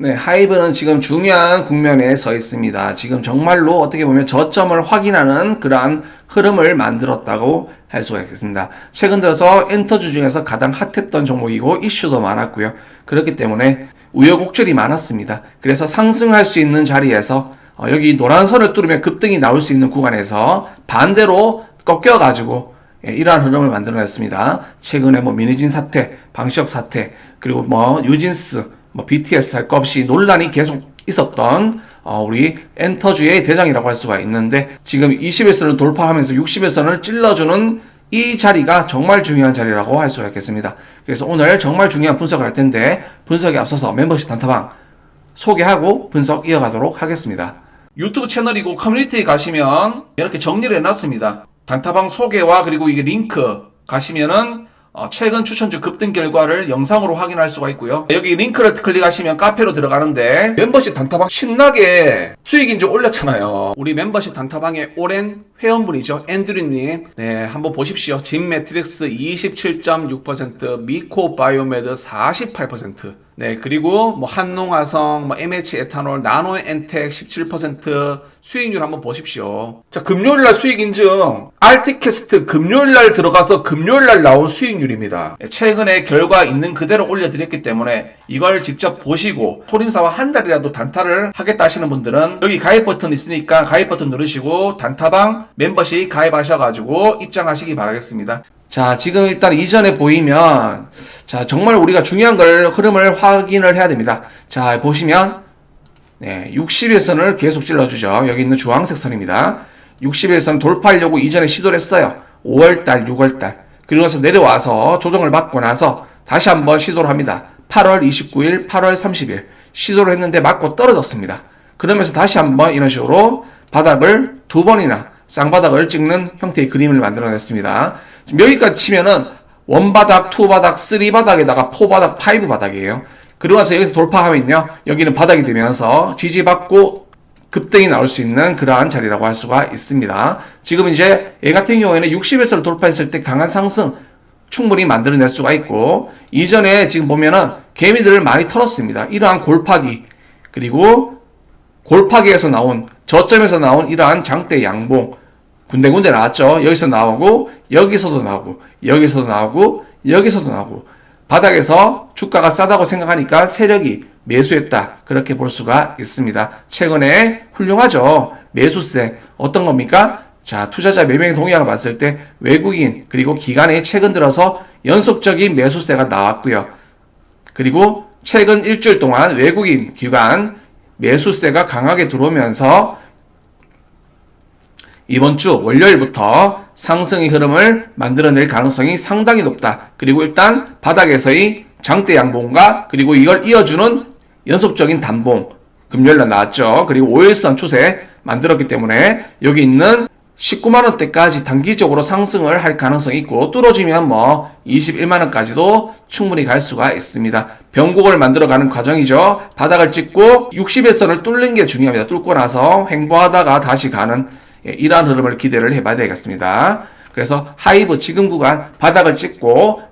네, 하이브는 지금 중요한 국면에 서 있습니다. 지금 정말로 어떻게 보면 저점을 확인하는 그러한 흐름을 만들었다고 할 수가 있겠습니다. 최근 들어서 엔터주 중에서 가장 핫했던 종목이고 이슈도 많았고요. 그렇기 때문에 우여곡절이 많았습니다. 그래서 상승할 수 있는 자리에서 어, 여기 노란 선을 뚫으면 급등이 나올 수 있는 구간에서 반대로 꺾여가지고 예, 이러한 흐름을 만들어냈습니다. 최근에 뭐 민희진 사태, 방시혁 사태, 그리고 뭐 유진스, 뭐 BTS 할 것 없이 논란이 계속 있었던 어, 우리 엔터주의 대장이라고 할 수가 있는데 지금 21선을 돌파하면서 60일선을 찔러주는 이 자리가 정말 중요한 자리라고 할 수가 있겠습니다. 그래서 오늘 정말 중요한 분석을 할 텐데 분석에 앞서서 멤버십 단타방 소개하고 분석 이어가도록 하겠습니다. 유튜브 채널이고 커뮤니티에 가시면 이렇게 정리를 해놨습니다. 단타방 소개와 그리고 이게 링크 가시면은 어, 최근 추천주 급등 결과를 영상으로 확인할 수가 있고요. 여기 링크를 클릭하시면 카페로 들어가는데 멤버십 단타방 신나게 수익 인증 올렸잖아요. 우리 멤버십 단타방의 오랜 회원분이죠. 앤드류님. 네, 한번 보십시오. 진 매트릭스 27.6%, 미코 바이오메드 48%. 네, 그리고 뭐 한농화성, 뭐 MH 에탄올, 나노 엔텍 17% 수익률 한번 보십시오. 자, 금요일 날 수익 인증. 알티캐스트 금요일 날 들어가서 금요일 날 나온 수익률입니다. 네, 최근에 결과 있는 그대로 올려드렸기 때문에 이걸 직접 보시고 소림사와 한 달이라도 단타를 하겠다 하시는 분들은 여기 가입 버튼 있으니까 가입 버튼 누르시고 단타방 멤버십 가입하셔가지고 입장하시기 바라겠습니다. 자, 지금 일단 이전에 보이면, 자, 정말 우리가 중요한 걸, 흐름을 확인을 해야 됩니다. 자, 보시면, 네, 60일선을 계속 찔러주죠. 여기 있는 주황색 선입니다. 60일선 돌파하려고 이전에 시도를 했어요. 5월달, 6월달. 그리고 나서 내려와서 조정을 받고 나서 다시 한번 시도를 합니다. 8월 29일, 8월 30일. 시도를 했는데 맞고 떨어졌습니다. 그러면서 다시 한번 이런 식으로 바닥을 두 번이나 쌍바닥을 찍는 형태의 그림을 만들어냈습니다. 지금 여기까지 치면은 원바닥, 투바닥, 쓰리바닥에다가 포바닥, 파이브 바닥이에요. 그리고 나서 여기서 돌파하면요. 여기는 바닥이 되면서 지지받고 급등이 나올 수 있는 그러한 자리라고 할 수가 있습니다. 지금 이제 얘 같은 경우에는 60에서 돌파했을 때 강한 상승 충분히 만들어낼 수가 있고 이전에 지금 보면은 개미들을 많이 털었습니다. 이러한 골파기 그리고 골파기에서 나온 저점에서 나온 이러한 장대 양봉 군데군데 나왔죠. 여기서 나오고 여기서도 나오고 여기서도 나오고 여기서도 나오고 바닥에서 주가가 싸다고 생각하니까 세력이 매수했다. 그렇게 볼 수가 있습니다. 최근에 훌륭하죠. 매수세 어떤 겁니까? 자, 투자자 매매 동향을 봤을 때 외국인 그리고 기관이 최근 들어서 연속적인 매수세가 나왔고요. 그리고 최근 일주일 동안 외국인 기관 매수세가 강하게 들어오면서 이번 주 월요일부터 상승의 흐름을 만들어낼 가능성이 상당히 높다. 그리고 일단 바닥에서의 장대 양봉과 그리고 이걸 이어주는 연속적인 단봉 금요일날 나왔죠. 그리고 5일선 추세 만들었기 때문에 여기 있는 19만 원대까지 단기적으로 상승을 할 가능성이 있고 뚫어지면 뭐 21만 원까지도 충분히 갈 수가 있습니다. 변곡을 만들어가는 과정이죠. 바닥을 찍고 60일선을 뚫는 게 중요합니다. 뚫고 나서 횡보하다가 다시 가는 예, 이러한 흐름을 기대를 해봐야 되겠습니다. 그래서 하이브 지금 구간 바닥을 찍고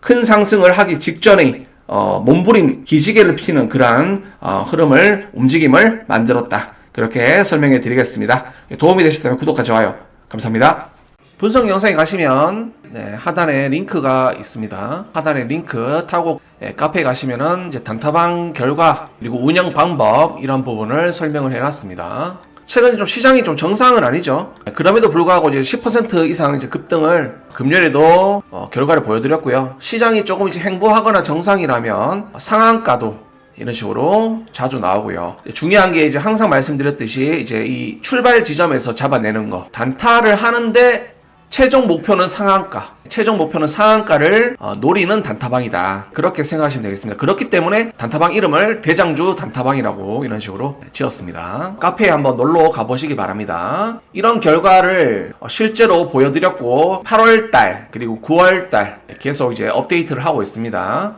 큰 상승을 하기 직전에 어, 몸부림 기지개를 피는 그러한 어, 흐름을 움직임을 만들었다. 그렇게 설명해 드리겠습니다. 도움이 되셨다면 구독과 좋아요 감사합니다. 분석 영상에 가시면 네, 하단에 링크가 있습니다. 하단에 링크 타고 예, 카페에 가시면은 이제 단타방 결과 그리고 운영 방법 이런 부분을 설명을 해놨습니다. 최근 좀 시장이 좀 정상은 아니죠. 그럼에도 불구하고 이제 10% 이상 이제 급등을 금요일에도 어, 결과를 보여드렸고요. 시장이 조금 이제 행보하거나 정상이라면 상한가도 이런 식으로 자주 나오고요. 중요한 게 이제 항상 말씀드렸듯이 이제 이 출발 지점에서 잡아내는 거. 단타를 하는데 최종 목표는 상한가. 최종 목표는 상한가를 어, 노리는 단타방이다. 그렇게 생각하시면 되겠습니다. 그렇기 때문에 단타방 이름을 대장주 단타방이라고 이런 식으로 지었습니다. 카페에 한번 놀러 가보시기 바랍니다. 이런 결과를 어, 실제로 보여드렸고 8월달 그리고 9월달 계속 이제 업데이트를 하고 있습니다.